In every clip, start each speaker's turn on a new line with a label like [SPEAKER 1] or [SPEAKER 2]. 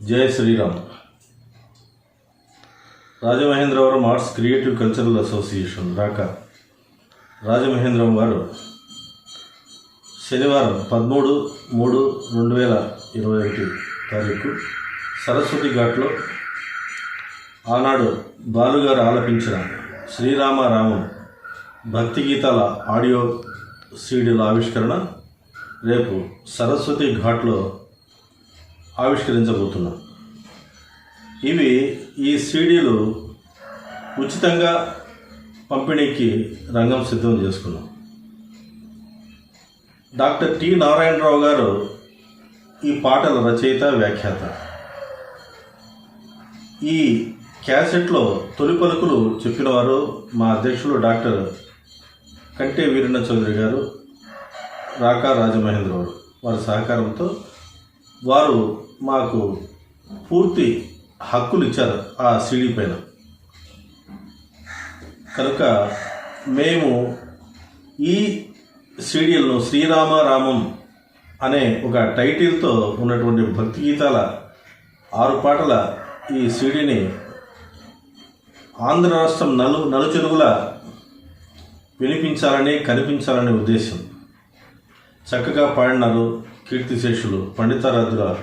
[SPEAKER 1] జై Shriram Rajamahendravaram arts creative cultural association రాక. రాజమహేంద్రవరం వారు శనివారం పదమూడు మూడు రెండు వేల ఇరవై ఒకటి తారీఖు సరస్వతి ఘాట్లో ఆనాడు బాలుగారు ఆలపించిన శ్రీరామరామం భక్తి గీతాల ఆడియో సీడీల ఆవిష్కరణ రేపు సరస్వతి ఘాట్లో ఆవిష్కరించబోతున్నాం. ఇవి ఈ సీడీలు ఉచితంగా పంపిణీకి రంగం సిద్ధం చేసుకున్నాం. డాక్టర్ టి నారాయణరావు గారు ఈ పాటల రచయిత వ్యాఖ్యాత. ఈ క్యాసెట్లో తొలి పలుకులు చెప్పినవారు మా అధ్యక్షులు డాక్టర్ కంటే వీరన్న చౌదరి గారు రాకా రాజమహేంద్రరావు వారి సహకారంతో వారు మాకు పూర్తి హక్కులు ఇచ్చారు ఆ సీడీ పైన. కనుక మేము ఈ సీడీలను శ్రీరామ రామం అనే ఒక టైటిల్తో ఉన్నటువంటి భక్తి గీతాల ఆరు పాటల ఈ సీడీని ఆంధ్ర రాష్ట్రం నలు నలుచెరుగుల వినిపించాలని కనిపించాలనే ఉద్దేశం. చక్కగా పాడినారు కీర్తిశేషులు పండితారాధ్యుల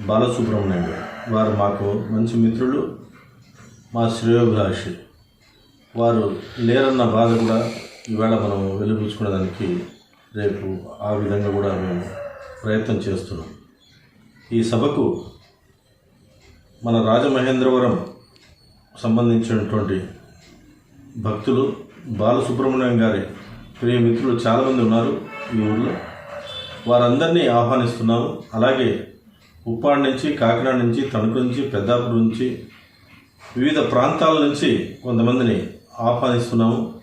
[SPEAKER 1] బాలసుబ్రహ్మణ్యం గారు. వారు మాకు మంచి మిత్రులు మా శ్రేయోభిలాషి. వారు లేరన్న బాధ కూడా ఈవేళ మనం వెలిపించుకునేదానికి రేపు ఆ విధంగా కూడా మేము ప్రయత్నం చేస్తున్నాం. ఈ సభకు మన రాజమహేంద్రవరం సంబంధించినటువంటి భక్తులు బాలసుబ్రహ్మణ్యం గారి ప్రియ మిత్రులు చాలామంది ఉన్నారు ఈ ఊళ్ళో వారందరినీ ఆహ్వానిస్తున్నాము. అలాగే ఉప్పాడు నుంచి కాకినాడ నుంచి తణుకు నుంచి పెద్దాపురం నుంచి వివిధ ప్రాంతాల నుంచి కొంతమందిని ఆహ్వానిస్తున్నాము.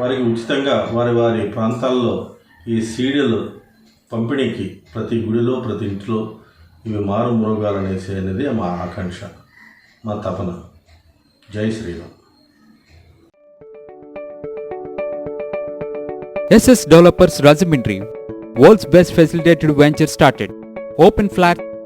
[SPEAKER 1] వారికి ఉచితంగా వారి వారి ప్రాంతాల్లో ఈ సీడీలు పంపిణీకి ప్రతి గుడిలో ప్రతి ఇంట్లో ఇవి మారు మురగాలనేసి అనేది మా ఆకాంక్ష మా తపన. జై Sriram.
[SPEAKER 2] SS Developers Rajahmundry world's best facilitated venture started. Open flat,